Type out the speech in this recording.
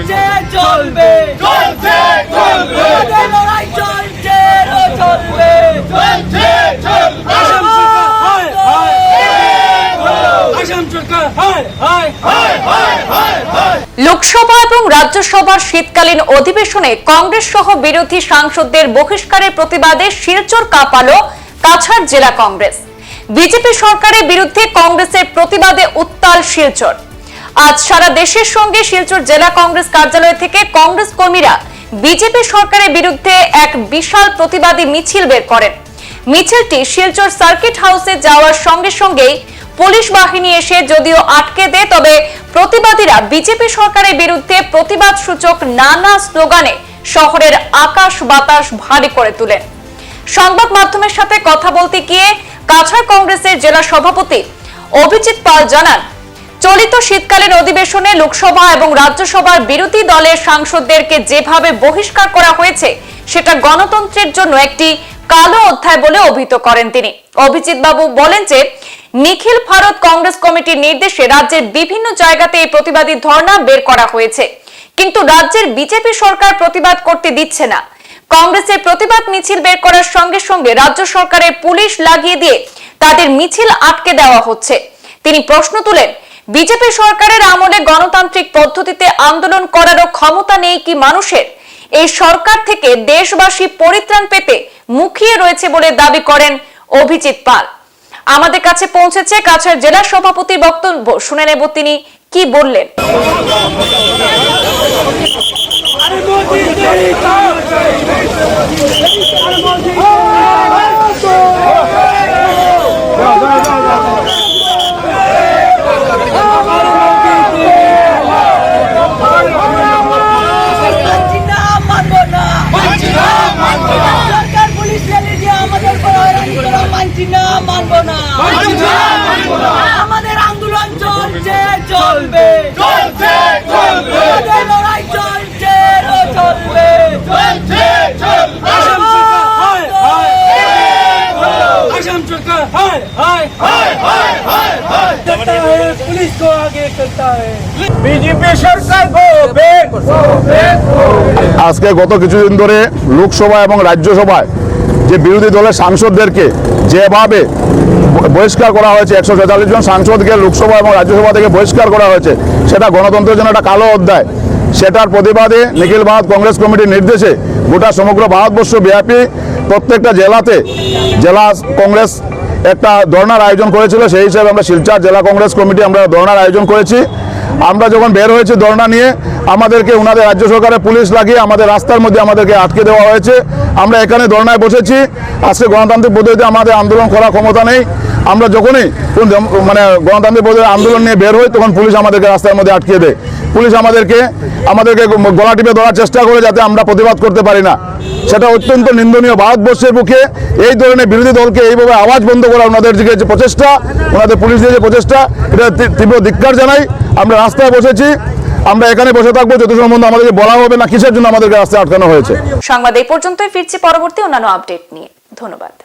চলছে চলবে। চলছে চলবে। লড়াই চলছে চলবে। চলছে চলবে। আসাম সরকার হায় হায় হায়। হায় হায় হায় লোকসভা এবং রাজ্যসভার শীতকালীন অধিবেশনে কংগ্রেস সহ বিরোধী সাংসদদের বহিষ্কারের প্রতিবাদে শিলচর কাঁপালো কাছাড় জেলা কংগ্রেস। বিজেপি সরকারের বিরুদ্ধে কংগ্রেসের প্রতিবাদে উত্তাল শিলচর। আজ সারা দেশের সঙ্গে শিলচর জেলা কংগ্রেস কার্যালয় থেকে কংগ্রেস কর্মীরা বিজেপি সরকারের বিরুদ্ধে এক বিশাল প্রতিবাদী মিছিল বের করেন। মিছিলটি শিলচর সার্কিট হাউসে যাওয়ার সঙ্গে সঙ্গেই পুলিশ বাহিনী এসে যদিও আটকে দেয়, তবে প্রতিবাদীরা বিজেপি সরকারের বিরুদ্ধে প্রতিবাদ সূচক নানা স্লোগানে শহরের আকাশ বাতাস ভারী করে তোলেন। সংবাদ মাধ্যমের সাথে কথা বলতে গিয়ে কাছাড় কংগ্রেসের জেলা সভাপতি অভিজিৎ পাল জানান চলিত শীতকালীন অধিবেশনে লোকসভা এবং রাজ্যসভার বিরোধী দলের সাংসদদেরকে যেভাবে বহিষ্কার করা হয়েছে, সেটা গণতন্ত্রের জন্য একটি কালো অধ্যায় বলে অভিহিত করেন তিনি। অভিজিৎ বাবু বলেন যে, নিখিল ভারত কংগ্রেস কমিটির নির্দেশে রাজ্যের বিভিন্ন জায়গাতে এই প্রতিবাদী ধর্ণা বের করা হয়েছে। কিন্তু রাজ্যের বিজেপি সরকার প্রতিবাদ করতে দিচ্ছে না। কংগ্রেসের প্রতিবাদ মিছিল বের করার সঙ্গে সঙ্গে রাজ্য সরকারের পুলিশ লাগিয়ে দিয়ে তাদের মিছিল আটকে দেওয়া হচ্ছে। তিনি প্রশ্ন তুলেন বিজেপি সরকারের আমলে গণতান্ত্রিক পদ্ধতিতে আন্দোলন করারও ক্ষমতা নেই কি মানুষের? এই সরকার থেকে দেশবাসী পরিত্রাণ পেতে মুখিয়ে রয়েছে বলে দাবি করেন অভিজিৎ পাল। আমাদের কাছে পৌঁছেছে কাছাড় জেলা সভাপতির বক্তব্য। শুনে নেব তিনি কি বললেন না মানবো না মানছি না মানবো না সরকার পুলিশ রেলি দিয়ে আমাদের উপর হয়রানি করা মানছি না মানবো না মানছি না মানবো না আমাদের আন্দোলন চলছে চলবে চলছে চলবে আমাদের লড়াই চলছে ও চলবে চলছে চলবে আসাম সরকার হায় হায় আসাম সরকার হায় হায় হায় হায় হায় হায় करता है पुलिस को आगे करता है বিজেপি সরকার গো বেক আজকে গত কিছুদিন ধরে লোকসভা এবং রাজ্যসভায় যে বিরোধী দলের সাংসদদেরকে যেভাবে ব- বহিষ্কার করা হয়েছে, একশো তেতাল্লিশ জন সাংসদকে লোকসভা এবং রাজ্যসভা থেকে বহিষ্কার করা হয়েছে। সেটা গণতন্ত্রের জন্য একটা কালো অধ্যায়। সেটার প্রতিবাদে নিখিল ভারত কংগ্রেস কমিটির নির্দেশে গোটা সমগ্র ভারতবর্ষ ব্যাপী প্রত্যেকটা জেলাতে জেলা কংগ্রেস একটা ধর্নার আয়োজন করেছিল। সেই হিসাবে আমরা শিলচর জেলা কংগ্রেস কমিটি আমরা ধর্নার আয়োজন করেছি। আমরা যখন বের হয়েছি ধর্না নিয়ে, আমাদেরকে ওনাদের রাজ্য সরকারের পুলিশ লাগিয়ে আমাদের রাস্তার মধ্যে আমাদেরকে আটকে দেওয়া হয়েছে। আমরা এখানে ধর্নায় বসেছি। আজকে গণতান্ত্রিক পদ্ধতিতে আমাদের আন্দোলন করার ক্ষমতা নেই। আমরা যখনই মানে গণতান্ত্রিক পদ্ধতির আন্দোলন নিয়ে বের হই, তখন পুলিশ আমাদেরকে রাস্তার মধ্যে আটকে দেয়। পুলিশ আমাদেরকে আমাদেরকে গলা টিপে ধরার চেষ্টা করে যাতে আমরা প্রতিবাদ করতে পারি না। সেটা অত্যন্ত নিন্দনীয়। ভারতবর্ষের বুকে এই ধরনের বিরোধী দলকে এইভাবে আওয়াজ বন্ধ করা ওনাদের দিকে যে প্রচেষ্টা, ওনাদের পুলিশ দিয়ে যে প্রচেষ্টা, এটা তীব্র- তীব্র ধিক্কার জানাই। আমরা রাস্তায় বসেছি। আমরা এখানে বসে থাকব। যত সম্বন্ধে আমাদেরকে বলা হবে না, কিসের জন্য আমাদেরকে রাস্তায় আটকানো হয়েছে? সংবাদ এই পর্যন্তই। ফিরছি পরবর্তী অন্যান্য আপডেট নিয়ে। ধন্যবাদ।